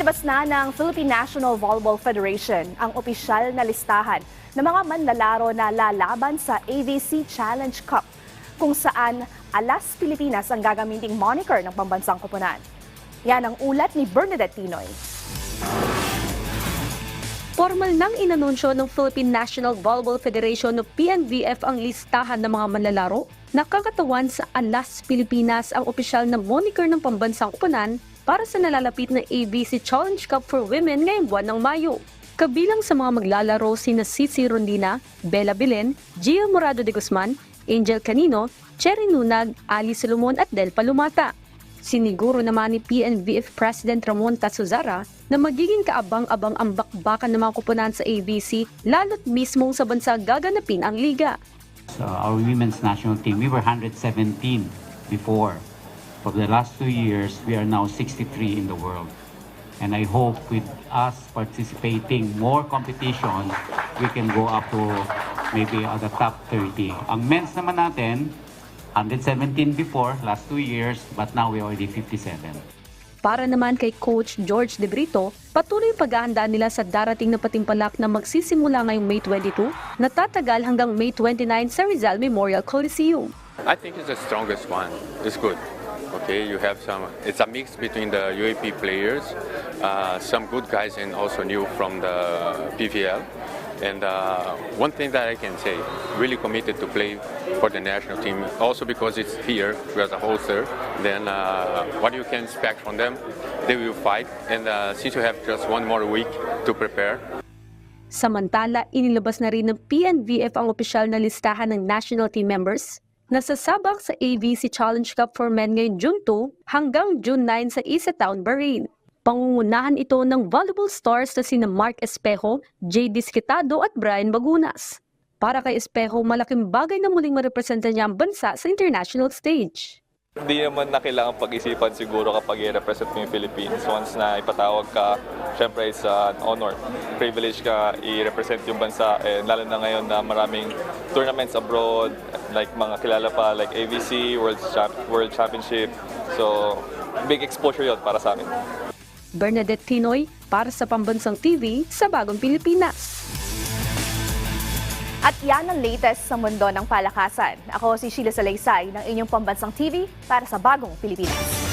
Inilabas na ng Philippine National Volleyball Federation ang opisyal na listahan ng mga manlalaro na lalaban sa AVC Challenge Cup kung saan Alas Pilipinas ang gagamiting moniker ng pambansang koponan. Yan ang ulat ni Bernadette Tinoy. Formal nang inanunsyo ng Philippine National Volleyball Federation o PNVF ang listahan ng mga manlalaro na kakatawan sa Alas Pilipinas ang opisyal na moniker ng pambansang kupunan para sa nalalapit na ABC Challenge Cup for Women ngayong buwan ng Mayo. Kabilang sa mga maglalaro sina Cici Rondina, Bella Belen, Gio Morado de Guzman, Angel Canino, Cherry Nunag, Ali Solomon at Del Palumata. Siniguro naman ni PNVF President Ramon Tatsuzara na magiging kaabang-abang ang bakbakan ng mga kupunan sa ABC lalo't mismo sa bansa gaganapin ang liga. So our women's national team, we were 117 before. For the last two years, we are now 63 in the world. And I hope with us participating more competition, we can go up to maybe at the top 30. Ang men's naman natin, 117 before, last two years, but now we already 57. Para naman kay Coach George De Brito, patuloy yung paghahanda nila sa darating na patimpalak na magsisimula ngayong May 22 na tatagal hanggang May 29 sa Rizal Memorial Coliseum. I think it's the strongest one. It's good. Okay, you have some. It's a mix between the UAP players, uh, some good guys, and also new from the PVL. And uh, one thing that I can say, really committed to play for the national team. Also because it's here, we are the hoster. Then uh, what you can expect from them, they will fight. And uh, since you have just one more week to prepare, Samantala, inilabas na rin ng PNVF ang opisyal na listahan ng national team members na sasabak sa AVC Challenge Cup for Men ngayong June 2 hanggang June 9 sa Isa Town, Bahrain. Pangungunahan ito ng volleyball stars na sina Mark Espejo, J. Disquitado at Brian Bagunas. Para kay Espejo, malaking bagay na muling marepresenta niya ang bansa sa international stage. Hindi naman na kailangan pag-isipan siguro kapag i-represent mo yung Philippines. Once na ipatawag ka, syempre it's an honor. Privilege ka i-represent yung bansa. And lalo na ngayon na maraming tournaments abroad, like mga kilala pa, like AVC, World, Champ- World Championship. So, big exposure yon para sa amin. Bernadette Tinoy para sa Pambansang TV sa Bagong Pilipinas. At yan ang latest sa mundo ng palakasan. Ako si Sheila Salaysay ng inyong Pambansang TV para sa Bagong Pilipinas.